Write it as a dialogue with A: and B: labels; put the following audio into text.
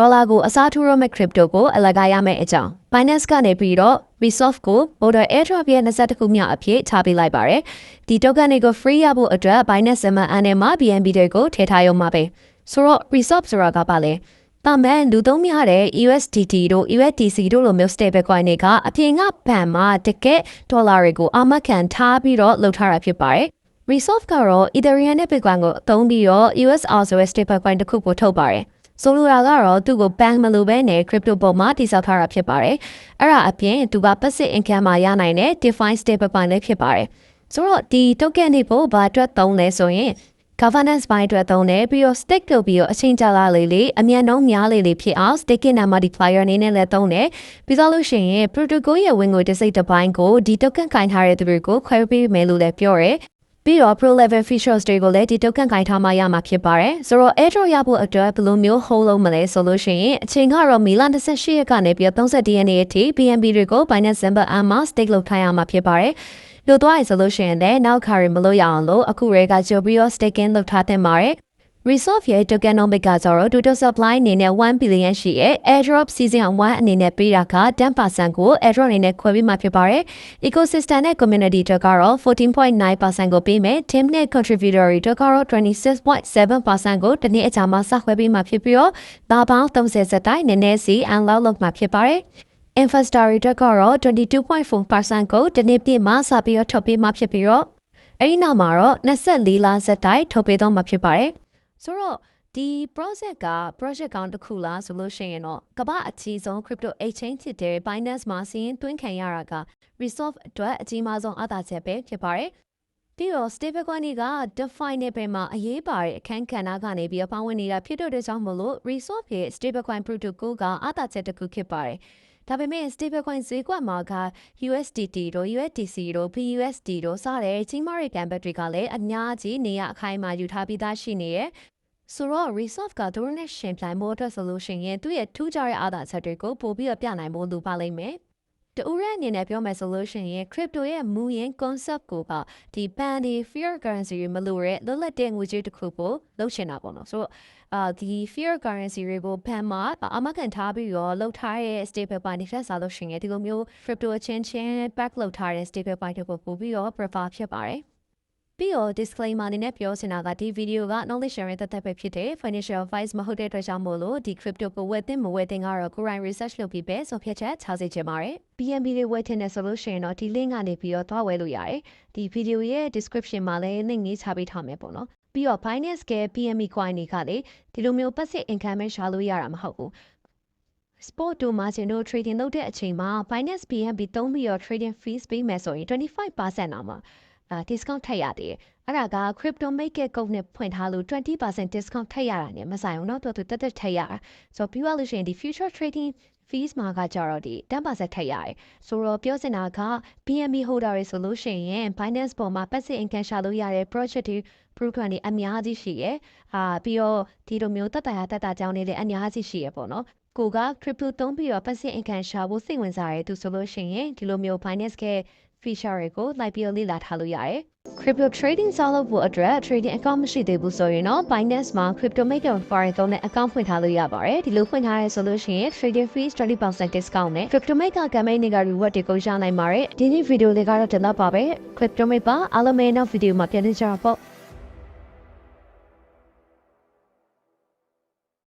A: ဒေါ်လာကိုအစားထိုးရမယ့် crypto ကိုအလကားရမယ့်အကြောင်း Binance ကနေပြီးတော့ Resolve ကို Order Airdrop ရဲ့22ခုမြောက်အဖြစ်ထားပေးလိုက်ပါတယ်ဒီ token တွေကို free ရဖို့အတွက် Binance MN နဲ့မှာ BNB တွေကိုထည့်ထားရုံမှာပဲဆိုတော့ Resolve ဆိုတာကပါလဲတာမန်လူသုံးများတဲ့ USDT တို့ USDC တို့လိုမျိုး stable coin တွေကအပြင်ကဘဏ်မှာတကယ်ဒေါ်လာတွေကိုအာမခံထားပြီးတော့လှုပ်ထားတာဖြစ်ပါတယ် Resolve ကတော့ Ethereum နဲ့ Bitcoin ကိုအသုံးပြီးတော့ USR ဆိုတဲ့ stablecoin တစ်ခုကိုထုတ်ပါတယ်။ ဆိုလိုတာကတော့သူ့ကို bank မလိုဘဲနဲ့ crypto ပေါ်မှာတည်ဆောက်ထားတာဖြစ်ပါတယ်။အဲ့ဒါအပြင်သူက passive income မှာရနိုင်တဲ့ DeFi stablecoin လည်းဖြစ်ပါတယ်။ဆိုတော့ဒီ token တွေပေါ်ဘာအတွက်သုံးလဲဆိုရင် governance ဘိုင်းအတွက်သုံးတယ်ပြီးတော့ stake လုပ်ပြီးတော့အချိန်ကြာလာလေလေအမြန်နှုန်းများလေလေဖြစ်အောင် staking နဲ့ multiplier အနေနဲ့လည်းသုံးတယ်ပြီးတော့လို့ရှိရင် protocol ရဲ့ဝင်ငွေတစ်စိတ်တစ်ပိုင်းကိုဒီ token ခိုင်းထားတဲ့သူတွေကိုခွဲပေးမယ်လို့လည်းပြောတယ် ပြီးတော့ pro level features တွေကိုလည်းဒီ token ခိုင်းထားမှရမှာဖြစ်ပါတယ်ဆိုတော့ airdrop ရဖို့အတွက်ဘယ်လိုမျိုး hold လုပ်မလဲဆိုလို့ရှိရင်အချိန်ကတော့မီလ28ရက်ကနေပြီးတော့30ရက်နေ့အထိ BNB တွေကို Binance Simple Arm မှာ stake လုပ်ထားရမှာဖြစ်ပါတယ်လို့သွားရဆိုလို့ရှိရင်လည်းနောက်ခါရင်မလို့ရအောင်လို့အခုရေကကြိုပြီးတော့ staking လုပ်ထားတဲ့ပါတယ် Resolve ရဲ့ tokenomic ကကြတော့ total supply အနေနဲ့1 billion ရှိရဲ့ airdrop season 1အနေနဲ့ပေးတာက10%ကို airdrop အနေနဲ့ခွဲပြီးမှဖြစ်ပါတယ်။ ecosystem နဲ့ community တွေကတော့14.9%ကိုပေးမယ်။ team နဲ့ contributor တွေကတော့26.7%ကိုတစ်နေ့အကြာမှာစခွဲပြီးမှဖြစ်ပြီးတော့ဒါပေါင်း30စက်တိုင်းနည်းနည်းစီ unlock လုပ်မှာဖြစ်ပါတယ်။ investor တွေကတော့22.4%ကိုတစ်နေ့ပြည့်မှစပြီးတော့ထုတ်ပေးမှဖြစ်ပြီးတော့အဲ့ဒီနောက်မှာတော့24လဆက်တိုင်းထုတ်ပေးတော့မှာဖြစ်ပါတယ်။ ဆိုတော့ဒီ project က project ကောင်းတစ်ခုလားဆိုလို့ရှိရင်တော့ကမ္ဘာအကြီးဆုံး crypto exchange ဖြစ်တဲ့ Binance မှာစီးရင်သွင်းခံရတာက Resolve အတွက်အကြီးမားဆုံးအသာချက်ပဲဖြစ်ပါတယ်။ပြီးတော့ stablecoin တွေက DeFi နဲ့ပဲမှာအရေးပါတဲ့အခန်းကဏ္ဍကနေပြီးတော့ပေါဝင်နေတာဖြစ်တဲ့ကြောင့်မလို့ Resolve ရဲ့ stablecoin protocol ကအသာချက်တစ်ခုဖြစ်ပါတယ်။ ဒါပေမဲ့ stablecoin ဈေးကွက်မှာက USDT တို့ USDC တို့ BUSD တို့စတဲ့ကြီးမားတဲ့ကံဘက်တွေကလည်းအများကြီးနေရအခိုင်အမာယူထားပြီးသားရှိနေရဲ့ဆိုတော့ Resolve ကသူတို့နဲ့ရှင်ပြိုင်ဖို့အတွက်ဆိုလို့ရှိရင်သူ့ရဲ့ထူးခြားတဲ့အာသာချက်တွေကိုပို့ပြီးတော့ပြနိုင်ဖို့လိုပါလိမ့်မယ်။ တူရဲအနေနဲ့ပြောမယ်ဆိုလို့ရှိရင် crypto ရဲ့မူရင်း concept ကိုကဒီ ban ဒီ fear currency တွေမလို့ရဲလွတ်လပ်တဲ့ငွေကြေးတစ်ခုကိုလုပ်ချင်တာပေါ့နော်။ဆိုတော့အာဒီ fear currency တွေကို ban မှာအမကန်ထားပြီးတော့လောက်ထားတဲ့ stable coin တွေထက်စားလို့ရှိရင်ဒီလိုမျိုး crypto အချင်းချင်း back လောက်ထားတဲ့ stable coin တွေကိုပို့ပြီးတော့ prefer ဖြစ်ပါတယ်။ ပြီးတော့ disclaimer အနေနဲ့ပြောချင်တာကဒီ video က knowledge sharing သက်သက်ပဲဖြစ်တဲ့ financial advice မဟုတ်တဲ့အတွက်ကြောင့်မို့လို့ဒီ crypto ကိုဝယ်သင့်မဝယ်သင့်ကတော့ကိုယ်တိုင် research လုပ်ပြီးပဲဆိုဖြတ်ချက်ချစေချင်ပါတယ် BNB တွေဝယ်ထင်တယ်ဆိုလို့ရှိရင်တော့ဒီ link ကနေပြီးတော့သွားဝယ်လို့ရတယ်ဒီ video ရဲ့ description မှာလည်း link လေးချပေးထားမယ်ပေါ့နော်ပြီးတော့ Binance က PME coin တွေကလေဒီလိုမျိုး passive income ပဲရှာလို့ရတာမဟုတ်ဘူး sport တို့ margin တို့ trading လုပ်တဲ့အချိန်မှာ Binance BNB သုံးပြီးတော့ trading fees ပေးမယ်ဆိုရင်25%အောင်မှာ အာ discount ထပ်ရသေးတယ်။အဲ့ဒါက crypto make it code နဲ့ဖွင့်ထားလို့20% discount ထပ်ရတာ ਨੇ မဆိုင်ဘူးเนาะတော်တော်တက်တက်ထပ်ရတာ။ဆိုတော့ပြီးသွားလို့ရှိရင်ဒီ future trading fees မှာကကြတော့ဒီ10%ထပ်ရတယ်။ဆိုတော့ပြောစင်တာက BNB holder တွေဆိုလို့ရှိရင် Binance ပေါ်မှာ passive income ရှာလို့ရတဲ့ project တွေ program တွေအများကြီးရှိရယ်။အာပြီးတော့ဒီလိုမျိုးတက်တာရတက်တာကြောင်းနေလည်းအများကြီးရှိရယ်ပေါ့နော်။ကိုက crypto သုံးပြီးတော့ passive income ရှာဖို့စိတ်ဝင်စားရတဲ့သူဆိုလို့ရှိရင်ဒီလိုမျိုး Binance က feature တွေကိုလိုက်ပြီးတော့လေ့လာထားလို့ရတယ်။ crypto trading ဆောက်လုပ်ဖို့အတွက် trading account မရှိသေးဘူးဆိုရင်တော့ Binance မှာ crypto maker foreign သုံးတဲ့ account ဖွင့်ထားလို့ရပါတယ်။ဒီလိုဖွင့်ထားရဲဆိုလို့ရှိရင် trading fees 20% discount နဲ့ crypto maker campaign တွေက reward တွေကိုရနိုင်ပါတယ်။ဒီနေ့ video လေးကတော့ဒီလောက်ပါပဲ။ crypto maker အားလုံးပဲနောက် video မှာပြန်လည်ကြပါပေါ့။